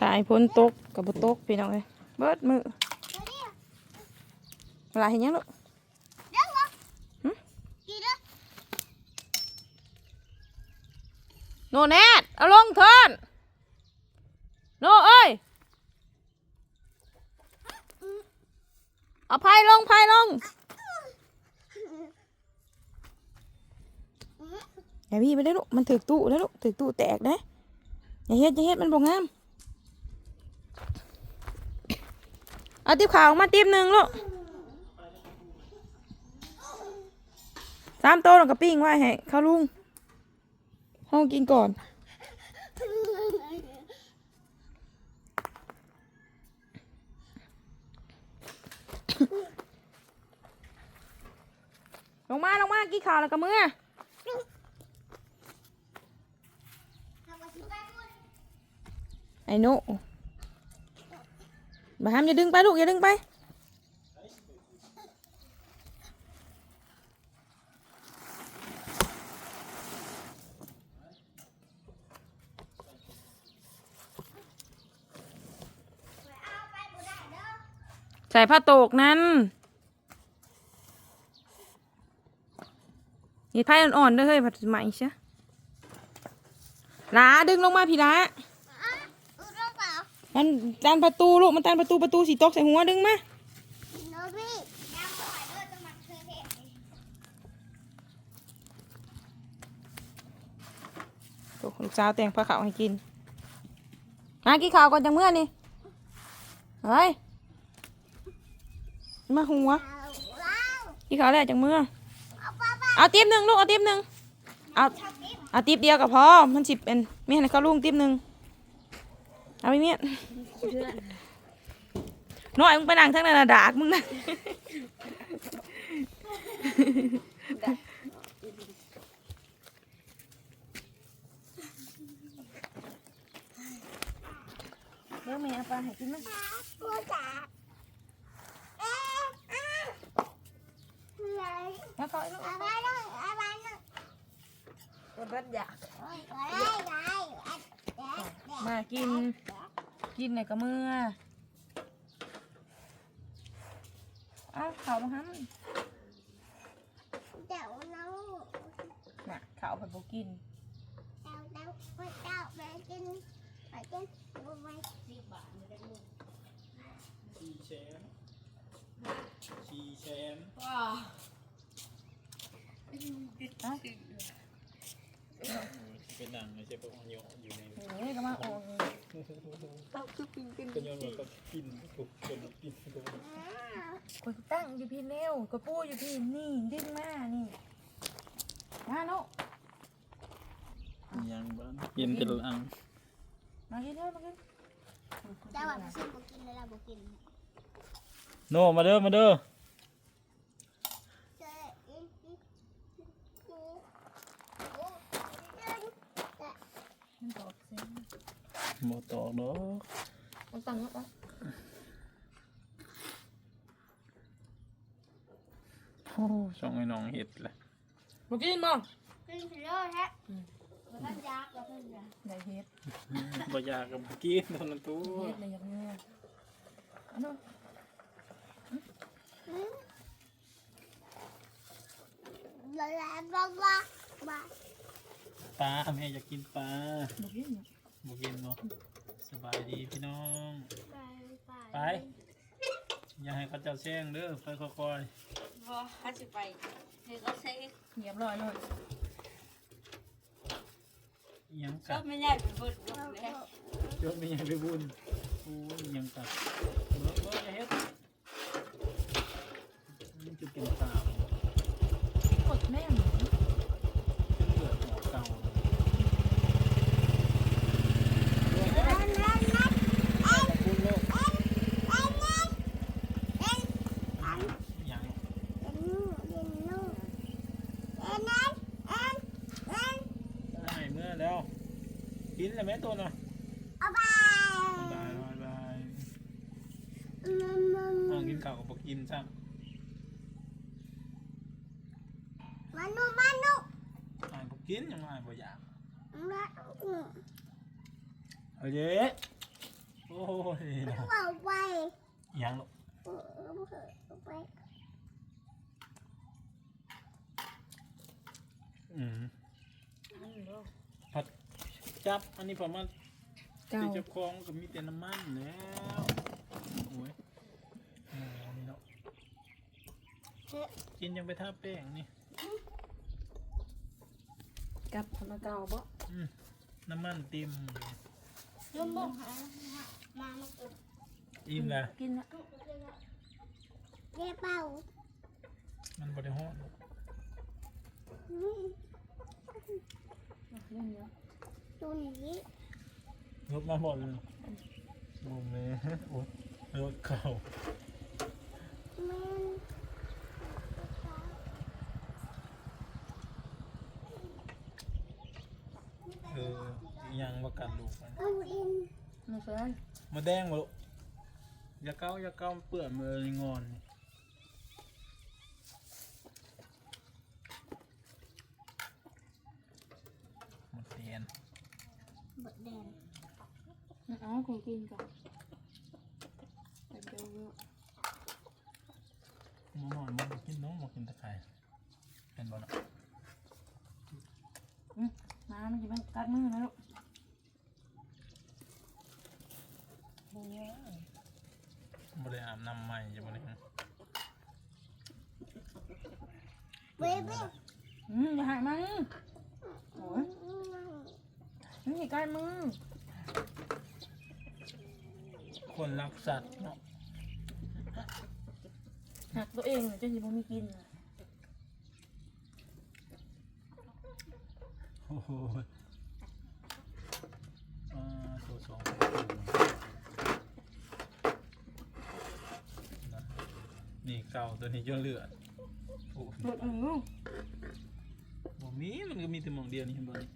ถ่ายพ้นตกกับบตกพี่น้องเลยเบิดมือเวลาเห็นยังลูกเดี๋ยวเหรอกี่เด้อโนแนทเอาลงเทินโนเอ้ยเอาพายลงพายลงอย่าพี่ไปได้ลูกมันถึกตู้ได้ลูกถึกตู้แตกได้อย่าเฮ็ดอย่าเฮ็ดมันบ่งาม เอาติ๊บขาวมาติ๊บหนึ่งลูกสามโต๊ะแล้วก็ปิ้งไว้ให้ข้าลุงห้องกินก่อน ลงมา ลงมา กินข้าวแล้วก็มือไอ้น่ บาฮามอย่าดึงไปลูกอย่าดึงไป ใส่ผ้าโตกนั้นนี่ไพ่อ่อนๆด้วยเฮ้ยผัดใหม่ใช่ลาดึงลงมาพี่ละ มเปล่ามันดันประตูลูกมันดันประตูประตูสีตกใส่หัวดึงมาโนบี้ยังปล่อยเลือดจะมันเคยเห็นโอ้ลูกสาวแต่งผ้าขาวให้กิน มากินข้าวก่อนจังเมื่อนี่ เฮ้ย มาหัวว้าวกินข้าวแล้วจังเมื่อเอาป้าป้าเอาติ๊บหนึ่งลูกเอาติ๊บหนึ่งเอาชอบกินเอาติ๊บเดียวก็พอมันสิเป็นเมียนให้เขาลุงติ๊บหนึ่ง เอาไปเมียนน้อยมึงไปนั่งทั้งนั้นน่ะดากมึงนะเดี๋ยวแม่เอาปลาให้กินมั้ยปูจ๋าเอ๊ะอะอะไรแล้วก็ไอ้ลูกอะไรนึงอะไรนึงคนรัดอยาก อะไรอะไรอะไร มากิน กินไหนก็เมื่อเอ้าวข่าวมาฮัมเดี๋ยวน้องน่ะข่าวผัดโบกินเดี๋ยวเดี๋ยวไปเดี๋ยวไปกินไปกินดูไปชีแชมชีแชมเอ้า เป็นหนังไม่ใช่พวกโยอยู่ในเฮ้ยก็มาโอนเต้าคือกก็โยนมันก็กินถูกคนกินถูกกดตั้งอยู่พี่เร็วกดปูอยู่พี่นี่ดึงมานี่มาโนยังบ้านกินเป็นลังมากินเร็วมากินเดี๋ยวว่าซื้อบุกินเลยละบุกิน โนมาเด้อมาเด้อ เจออีกอีกอีกโอ้ มันตอกเส้นหมดตอกเนาะมันตั้งแล้วปะโอ้ช่องไอ้น้องเห็ดเลยมากินมั้งกินเยอะแฮะมันยากกับเพื่อนได้เฮ็ดบ่อยากกับกินเท่านั้นตัวเฮ็ดเลยอย่างเงี้ยอันนู้นละละบ้าบ้าบ้า ปลาแม่อยากกินปลามากินเนาะบ่กินเนาะสบายดีพี่น้องไปไปไป อย่าให้เขาเจ้าแซงเด้อไปค่อยพอฮัสิไปเธอก็ใช้เรียบร้อยเลยๆอิหยังชอกับดไม่ใหญ่เป็นบทบทเลยยกไม่ยังไปบุญโอ้ยอิหยังกัดเบิ่งเบิ่งอย่าเฮ็ดมันจะเป็นตาบ่ กดแม่หมู เป็นเลือดออกเก่า นั่นนั่นนั่น ขอบคุณโลก เอ็นเอ็นเอ็น อิหยัง เอ็นนู่เอ็นนู่เอ็นนั่นเอ็นเอ็น ได้เมื่อแล้ว กินแล้วไหมตัวน่ะเอาไปบายบายบายมันมันน้องกินข้าวกับบ่กินซ้มันนู่มันนู่ำอ้ายบ่กินยังไงบ่อยากมันนู่เอาเย้โอ้ยเนาะเอาไปยังลูกเอาไปอืมผัด จับ อันนี้ประมาณเก่าที่เจะคลองก็มีแต่น้ำมันแล้วโอ้ยหมอนี่เนาะกินยังไปทาแป้งนี่ กับทำมาเก่าบ่อืมน้ำมันเต็มเลยลุงบอกหามามาเก็บอิ่มละกินละ เก็บเป่า มันบริห้อนเรื่องเยอะ ดูนี้รถมาหมดเลยโอ้แม่โอ้ยรถเก่ามันเออยังว่ากันลูกมันเอาอิน ไม่ใช่มาแดงมาลูกอย่าเก้าอย่าเก้าเปื่อนมือเลยงอนนี่หมดเตียน บดแดง อ๋อคงกินก่อนไปเดี๋ยวเยอะหมูหน่อยมันกินน้องมากินตะไคร้เป็นบ่เนาะอืมมามันจะมันกัดมือนะลูกบ่ได้อาบน้ำใหม่จะบ่ได้เบบี้อืมอย่าหายมันโอ้ยมันอย่ากัดมือ คนรักสัตว์เนาะหักตัวเองจะสิบ่มีกินน่ะโอ้โหอ่าตัวสองนะนี่เก่าตัวนี้จนเลือดโอ้ยหลุดอือบ่มีมันก็มีแต่หมองเดียวนี่เห็นบ่นี่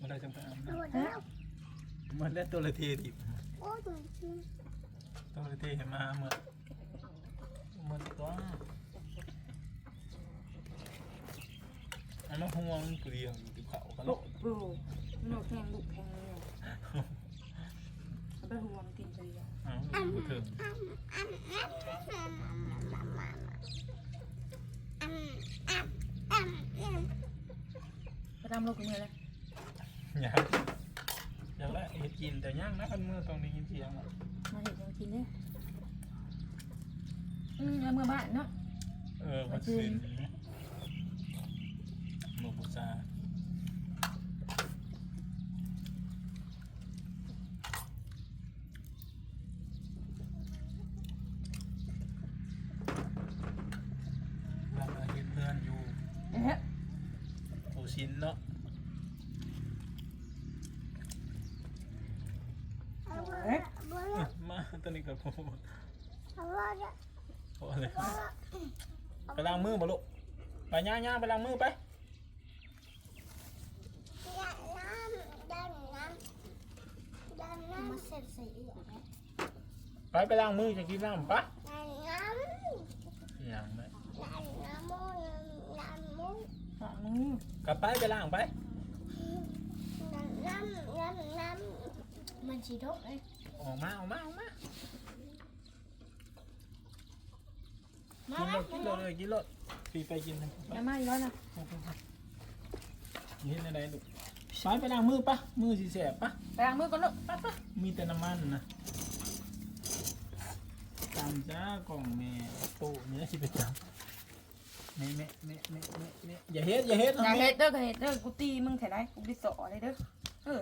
มาได้จังไปอาบน้บดแล้วำ มันได้ตัวละเทดิบโอ้ยดูสิตัวละเทเห็นมาเหมือนเหมือนตัวอันนั้นห่วงเกลียวอยู่ที่เขากันลูเนาะกดูลูกแทงลูกแทงเลยเอาไปห่วงกินไปเลยอ้าวบ่ถึงอันอันอันอันอันอันอันไปตามลูกกันเลยเลยอยากอยากละเห็ดกินแต่ย่า งนะอันเมื่อตรงนี้ยินเสียงอะมาเห็นยังกินเนี่ยอืมเอามือบ้านเนาะเออมันขึ้นโมบุซาเรามาเห็นเพื่อนอยู่เอ๊ะโอชินเนาะ เอาบด เอ๊ะ บด เอ้ยมา ตอนนี้กับผมเอาบดพอเลยไปล้างมือบ่ลูกไปย่างๆไปล้างมือไปดันน้ำดันน้ำดันน้ำมาเสร็จใส่เอือกนะไปไปล้างมือจะกินน้ำปะดันน้ำอย่างไหมดันน้ำมูดันมูสามมือกลับไปไปล้างไปดันน้ำดันน้ำมันสีทกเลย ออกมาออกมาออกมามากินรแล้วถกินรถเลยกินรถปีไปกินนะไปอย่ามาอีกแล้วนะนี่อะไรลูกไปไปล้างมือปะมือสีแสบปะไปล้างมือก่อนลูกไปไปมีแต่น้ำมันนะตามจ้ากล่องแม่โตเนี้ยสิไปจับแม่แม่แม่แม่แม่แม่อย่าเฮ็ดอย่าเฮ็ดอย่าเฮ็ดเด้ออย่าเฮ็ดเด้อกูตีมึงแถไหนกูดิสอเลยเด้อเออ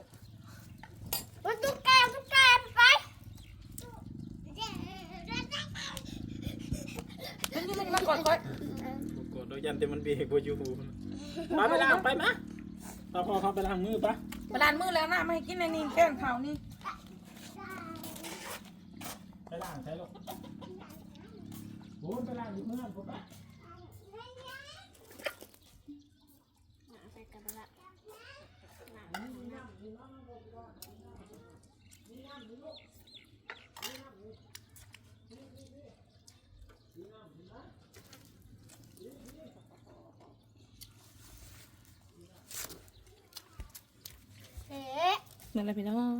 มันตุ๊กแกตุ๊กแกไป มันนี่มันมาก่ อนก่อกดโดยยันแต่มันเบรกบ่อยู่มาไปล้างไปมาพอพอเขาไปล้างมือปะไปล้างมือแล้วนะไมาให้กินในนี่แก้งเขานี่ไปล้างใช่ลูกโอ้ไปล้างอยู่เมื่อนผมปะใส่กันละเอ๊ะนั่นแหละ พี่น้อง